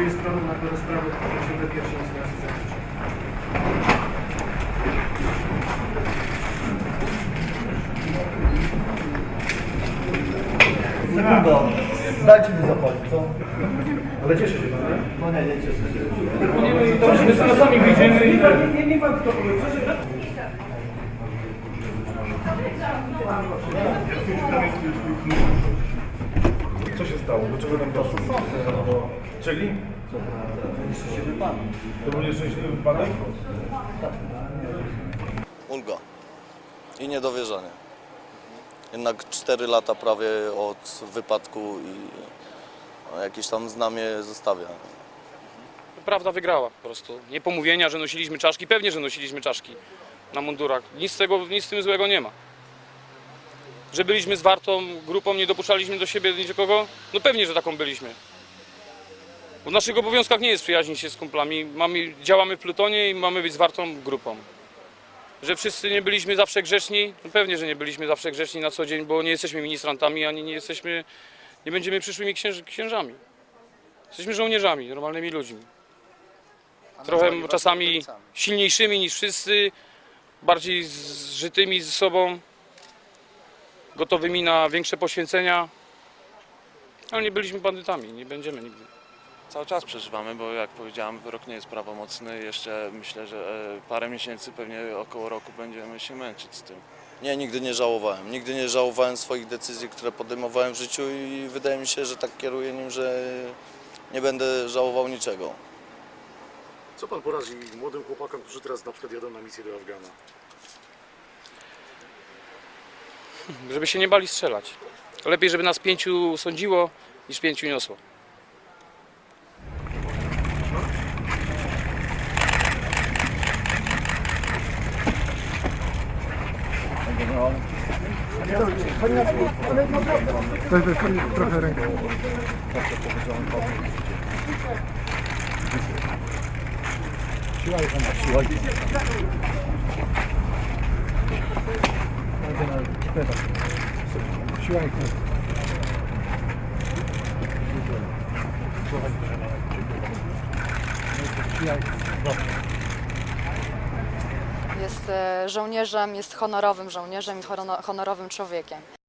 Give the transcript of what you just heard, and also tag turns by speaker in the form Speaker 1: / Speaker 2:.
Speaker 1: Przystępuje strona na rozprawę 51 instancji zagranicznej. Sekunda. Dajcie mi zapalić, co? Ale cieszę się pan. No nie, nie cieszę się.
Speaker 2: Proponujemy i to, że my z sami wyjdziemy i.
Speaker 3: Nie, nie pan kto powiedział, że...
Speaker 2: Thank you stało? Do czego nam doszło? Czyli? To był nieszczęśliwy wypadek?
Speaker 4: ulga i niedowierzanie. Jednak 4 lata prawie od wypadku i no, jakieś tam znamie zostawia.
Speaker 5: Prawda wygrała po prostu. Nie pomówienia, że nosiliśmy czaszki. Pewnie, że nosiliśmy czaszki na mundurach. Nic z tego, nic z tym złego nie ma. Że byliśmy zwartą grupą, nie dopuszczaliśmy do siebie nikogo? No pewnie, że taką byliśmy. Bo w naszych obowiązkach nie jest przyjaźnić się z kumplami. Mamy, działamy w plutonie i mamy być zwartą grupą. Że wszyscy nie byliśmy zawsze grzeczni? No pewnie, że nie byliśmy zawsze grzeczni na co dzień, bo nie jesteśmy ministrantami, ani nie jesteśmy, nie będziemy przyszłymi księż, księżami. Jesteśmy żołnierzami, normalnymi ludźmi. Trochę czasami silniejszymi niż wszyscy, bardziej zżytymi ze sobą, gotowymi na większe poświęcenia. Ale nie byliśmy bandytami, nie będziemy nigdy.
Speaker 6: Cały czas przeżywamy, bo jak powiedziałem, wyrok nie jest prawomocny. Jeszcze myślę, że e, parę miesięcy, pewnie około roku będziemy się męczyć z tym.
Speaker 4: Nie, nigdy nie żałowałem. Nigdy nie żałowałem swoich decyzji, które podejmowałem w życiu i wydaje mi się, że tak kieruję nim, że nie będę żałował niczego.
Speaker 7: Co pan poradzi młodym chłopakom, którzy teraz na przykład jadą na misję do Afgana?
Speaker 5: Żeby się nie bali strzelać. Lepiej, żeby nas pięciu sądziło, niż pięciu niosło.
Speaker 8: Jest e, żołnierzem, jest honorowym żołnierzem i hono- honorowym człowiekiem.